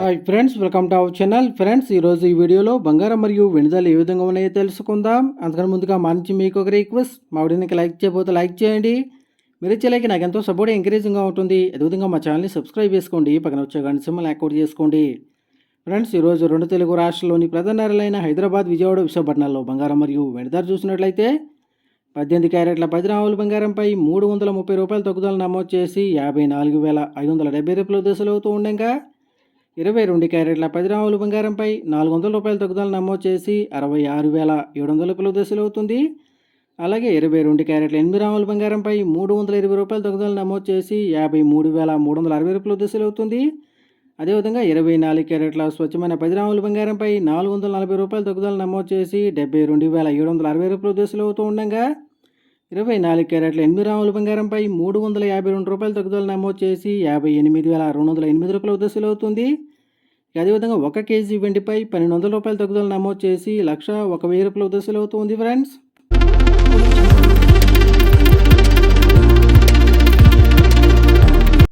Hi friends welcome to our channel friends ఈరోజు ఈ వీడియోలో బంగారం మరియు వెనుదలు ఏ విధంగా ఉన్నాయో తెలుసుకుందాం. అందుకని ముందుగా మా నుంచి మీకు ఒక రిక్వెస్ట్ మా వీడియోకి లైక్ చేయబోతే లైక్ చేయండి. మీరు ఇచ్చేలాగే నాకు ఎంతో సపోర్ట్ ఎంకరేజింగ్గా ఉంటుంది. అదేవిధంగా మా ఛానల్ని సబ్స్క్రైబ్ చేసుకోండి. పక్కన వచ్చే గంట సింబల్ యాక్టివేట్ చేసుకోండి. ఫ్రెండ్స్ ఈరోజు రెండు తెలుగు రాష్ట్రాల్లోని ప్రధాన నగరాలైన హైదరాబాద్ విజయవాడ విశాఖపట్నాల్లో బంగారం మరియు వెనుదలు చూసినట్లయితే పద్దెనిమిది క్యారెట్ల పది రావుల బంగారంపై మూడు వందల ముప్పై రూపాయల తగ్గుదల నమోదు చేసి యాభై నాలుగు వేల ఐదు వందల డెబ్బై రూపాయల దశలవుతూ అవుతూ ఉండగా ఇరవై రెండు క్యారెట్ల పది రావుల బంగారంపై నాలుగు వందల రూపాయల తగ్గుదల నమోదు చేసి అరవై ఆరు వేల ఏడు వందల రూపాయల దశలు అవుతుంది అలాగే ఇరవై రెండు క్యారెట్ల ఎనిమిది రావుల బంగారంపై మూడు వందల ఇరవై రూపాయల తగ్గుదల నమోదు చేసి యాభై మూడు వేల మూడు వందల అరవై రూపాయల దశలు అవుతుంది అదేవిధంగా ఇరవై నాలుగు క్యారెట్ల స్వచ్ఛమైన పది రాముల బంగారంపై నాలుగు వందల నలభై రూపాయల తగ్గుదల నమోదు చేసి డెబ్బై రెండు వేల ఏడు వందల అరవై రూపాయలు దశలు అవుతూ ఉండగా ఇరవై నాలుగు క్యారెట్ల ఎనిమిది రాముల బంగారంపై మూడు వందల యాభై రెండు రూపాయల తగ్గుదల నమోదు చేసి యాభై ఎనిమిది వేల రెండు వందల ఎనిమిది రూపాయల దశలు అవుతుంది. అదేవిధంగా ఒక కేజీ వెండిపై పన్నెండు వందల రూపాయల తగ్గుదల నమోదు చేసి లక్ష ఒక వెయ్యి రూపాయల దశలు అవుతుంది ఫ్రెండ్స్.